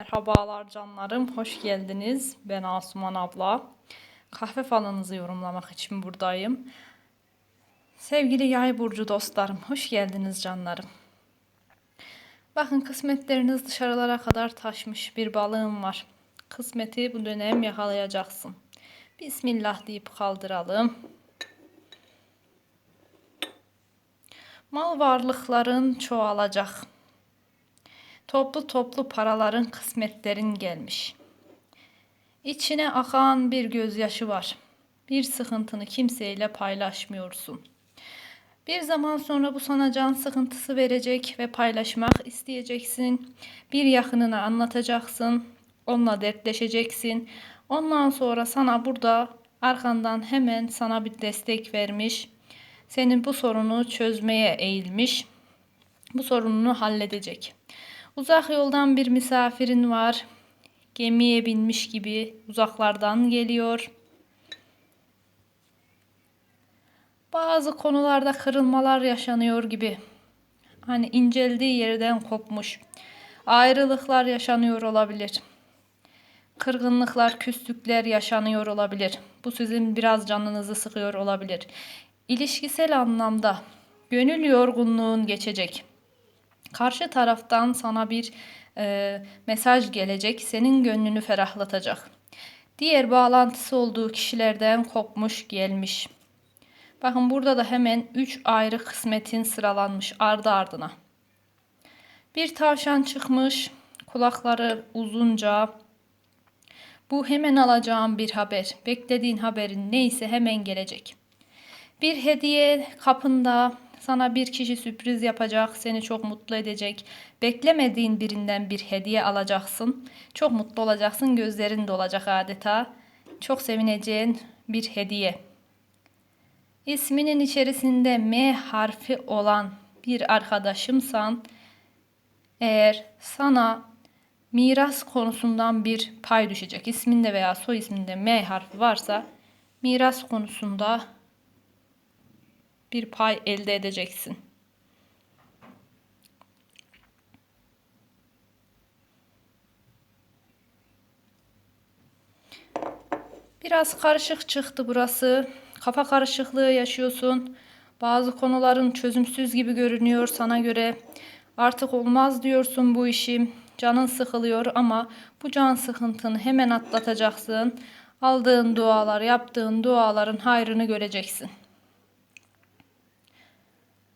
Merhabalar canlarım, hoş geldiniz. Ben Asuman abla. Kahve falınızı yorumlamak için buradayım. Sevgili yay burcu dostlarım, hoş geldiniz canlarım. Bakın kısmetleriniz dışarılara kadar taşmış bir balığım var. Kısmeti bu dönem yakalayacaksın. Bismillah deyip kaldıralım. Mal varlıkların çoğalacak. Toplu toplu paraların, kısmetlerin gelmiş. İçine akan bir gözyaşı var. Bir sıkıntını kimseyle paylaşmıyorsun. Bir zaman sonra bu sana can sıkıntısı verecek ve paylaşmak isteyeceksin. Bir yakınına anlatacaksın. Onunla dertleşeceksin. Ondan sonra sana burada arkandan hemen sana bir destek vermiş. Senin bu sorunu çözmeye eğilmiş. Bu sorununu halledecek. Uzak yoldan bir misafirin var. Gemiye binmiş gibi uzaklardan geliyor. Bazı konularda kırılmalar yaşanıyor gibi. Hani inceldiği yerden kopmuş. Ayrılıklar yaşanıyor olabilir. Kırgınlıklar, küslükler yaşanıyor olabilir. Bu sizin biraz canınızı sıkıyor olabilir. İlişkisel anlamda gönül yorgunluğun geçecek. Karşı taraftan sana bir e, mesaj gelecek, senin gönlünü ferahlatacak. Diğer bağlantısı olduğu kişilerden kopmuş gelmiş. Bakın burada da hemen 3 ayrı kısmetin sıralanmış ardı ardına. Bir tavşan çıkmış, kulakları uzunca. Bu hemen alacağım bir haber. Beklediğin haberin neyse hemen gelecek. Bir hediye kapında sana bir kişi sürpriz yapacak, seni çok mutlu edecek. Beklemediğin birinden bir hediye alacaksın. Çok mutlu olacaksın, gözlerin dolacak adeta. Çok sevineceğin bir hediye. İsminin içerisinde M harfi olan bir arkadaşımsan eğer sana miras konusundan bir pay düşecek. İsminde veya soy isminde M harfi varsa miras konusunda bir pay elde edeceksin. Biraz karışık çıktı burası. Kafa karışıklığı yaşıyorsun. Bazı konuların çözümsüz gibi görünüyor sana göre. Artık olmaz diyorsun bu işi. Canın sıkılıyor ama bu can sıkıntını hemen atlatacaksın. Aldığın dualar, yaptığın duaların hayrını göreceksin.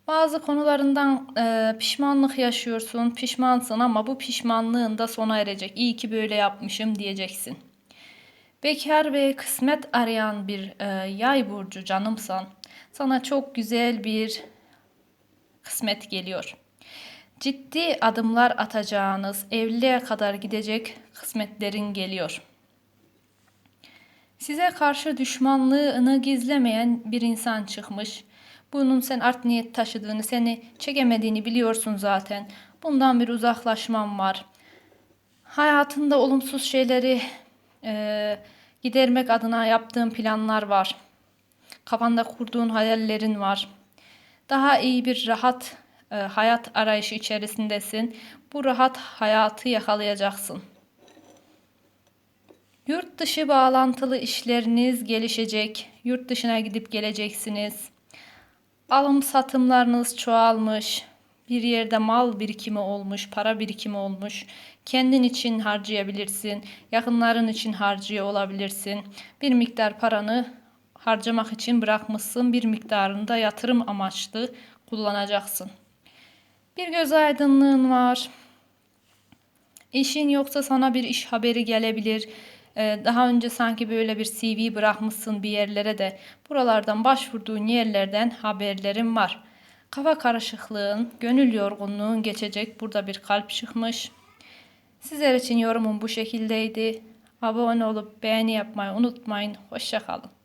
Bazı konularından e, pişmanlık yaşıyorsun, pişmansın ama bu pişmanlığın da sona erecek. İyi ki böyle yapmışım diyeceksin. Bekar ve kısmet arayan bir e, yay burcu canımsan, sana çok güzel bir kısmet geliyor. Ciddi adımlar atacağınız, evliliğe kadar gidecek kısmetlerin geliyor. Size karşı düşmanlığını gizlemeyen bir insan çıkmış bunun sen art niyet taşıdığını, seni çekemediğini biliyorsun zaten. Bundan bir uzaklaşman var. Hayatında olumsuz şeyleri e, gidermek adına yaptığın planlar var. Kafanda kurduğun hayallerin var. Daha iyi bir rahat e, hayat arayışı içerisindesin. Bu rahat hayatı yakalayacaksın. Yurt dışı bağlantılı işleriniz gelişecek. Yurt dışına gidip geleceksiniz. Alım satımlarınız çoğalmış. Bir yerde mal birikimi olmuş, para birikimi olmuş. Kendin için harcayabilirsin. Yakınların için harcıyor olabilirsin. Bir miktar paranı harcamak için bırakmışsın. Bir miktarını da yatırım amaçlı kullanacaksın. Bir göz aydınlığın var. İşin yoksa sana bir iş haberi gelebilir. Ee, daha önce sanki böyle bir CV bırakmışsın bir yerlere de buralardan başvurduğun yerlerden haberlerim var. Kafa karışıklığın, gönül yorgunluğun geçecek. Burada bir kalp çıkmış. Sizler için yorumum bu şekildeydi. Abone olup beğeni yapmayı unutmayın. Hoşçakalın.